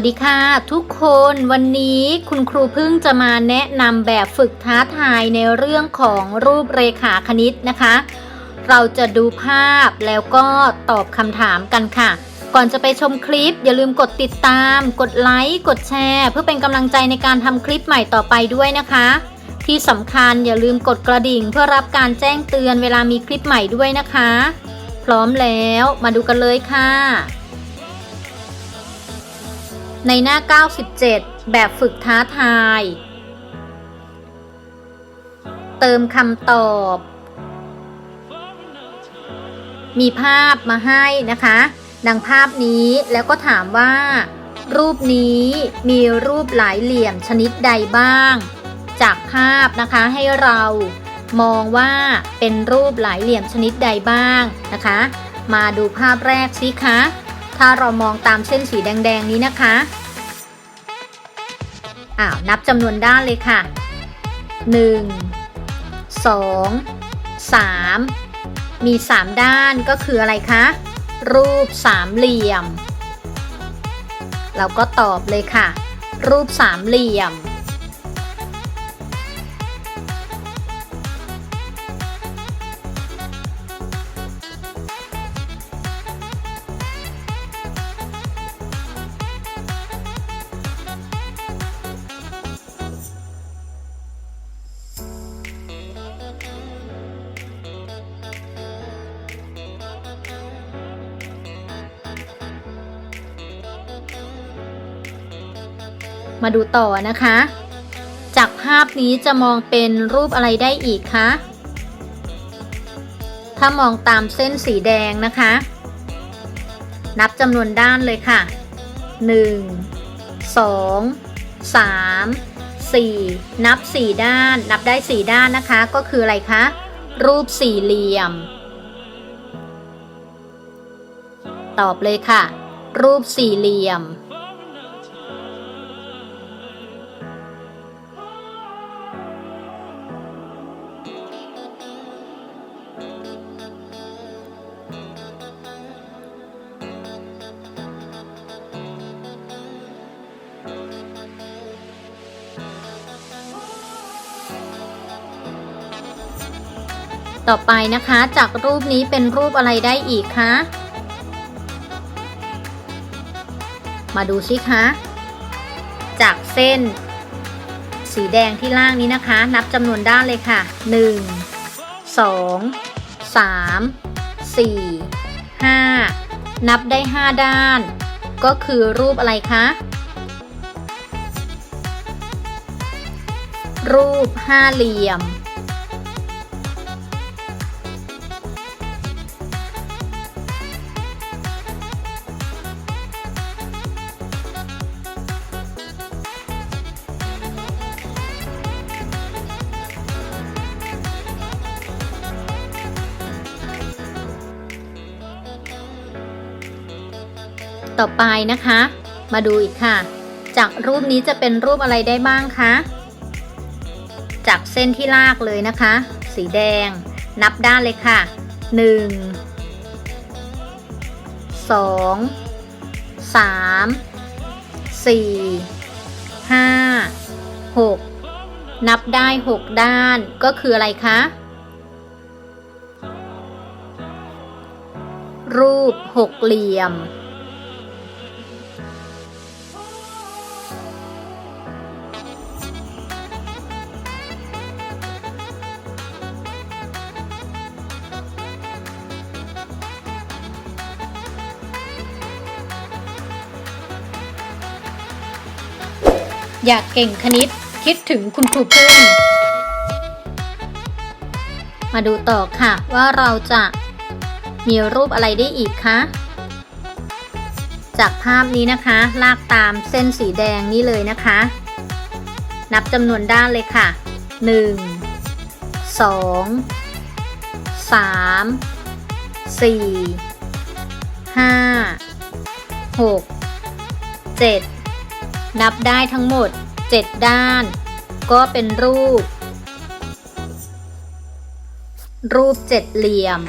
วัสดีค่ะ ทุกคนวันนี้คุณครูพึ่งจะมาแนะนำแบบฝึกท้าทายในเรื่องของรูปเรขาคณิตนะคะ เราจะดูภาพแล้วก็ตอบคำถามกันค่ะ ก่อนจะไปชมคลิป อย่าลืมกดติดตาม กดไลค์กดแชร์ เพื่อเป็นกำลังใจในการทำคลิปใหม่ต่อไปด้วยนะคะ ที่สำคัญอย่าลืมกดกระดิ่ง เพื่อรับการแจ้งเตือนเวลามีคลิปใหม่ด้วยนะคะ พร้อมแล้วมาดูกันเลยค่ะ ในหน้า 97 แบบฝึกท้าทาย เติมคำตอบ มีภาพมาให้นะคะ ดังภาพนี้แล้วก็ถามว่า รูปนี้มีรูปหลายเหลี่ยมชนิดใดบ้าง จากภาพนะคะให้เรามองว่าเป็นรูปหลายเหลี่ยมชนิดใดบ้างนะคะ มาดูภาพแรกสิคะ ถ้าเรามองตามเส้นสีแดง ๆ นี้นะคะอ้าวนับจำนวนด้านเลยค่ะ 1 2 3 มี 3 ด้านก็คืออะไรคะ รูปสามเหลี่ยม เราก็ตอบเลยค่ะ รูปสามเหลี่ยม มาดูต่อนะคะ จากภาพนี้จะมองเป็นรูปอะไรได้อีกคะถ้ามองตามเส้นสีแดงนะคะ นับจำนวนด้านเลยค่ะ 1 2 3 4 นับ 4 ด้าน นับได้ 4 ด้านนะคะ ก็คืออะไรคะ รูปสี่เหลี่ยม ตอบเลยค่ะ รูปสี่เหลี่ยม ต่อไปนะคะ จากรูปนี้เป็นรูปอะไรได้อีกคะ มาดูสิคะ จากเส้น สีแดงที่ล่างนี้นะคะ นับจำนวนด้านเลยค่ะ 1 2 3 4 5 นับได้ 5 ด้าน ก็คือรูปอะไรคะ รูปห้าเหลี่ยม ต่อไปนะคะ มาดูอีกค่ะ จากรูปนี้จะเป็นรูปอะไรได้บ้างคะ จากเส้นที่ลากเลยนะคะ สีแดง นับด้านเลยค่ะ 1 2 3 4 5 6 นับได้ 6 ด้านก็คืออะไรคะ รูปหกเหลี่ยม อยากเก่งคณิต คิดถึงคุณครูพึ่ง มาดูต่อค่ะว่าเราจะมีรูปอะไรได้อีกคะจากภาพนี้นะคะ ลากตามเส้นสีแดงนี้เลยนะคะ นับจำนวนด้านเลยค่ะ 1 2 3 4 5 6 7 นับได้ทั้งหมด 7 ด้าน ก็เป็นรูป รูปเจ็ดเหลี่ยม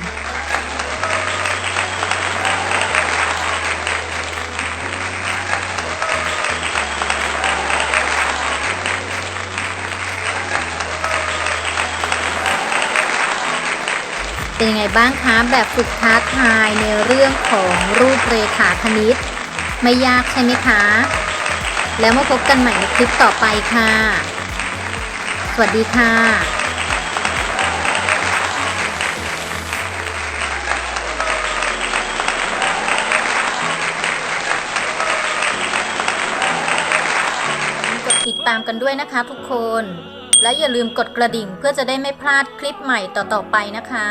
เป็นยังไงบ้างคะแบบฝึกท้าทายในเรื่องของรูปเรขาคณิต ไม่ยากใช่ไหมคะ แล้วมาพบกันใหม่ในคลิปต่อไปค่ะ สวัสดีค่ะกดติดตามกันด้วยนะคะทุกคน และอย่าลืมกดกระดิ่งเพื่อจะได้ไม่พลาดคลิปใหม่ต่อๆไปนะคะ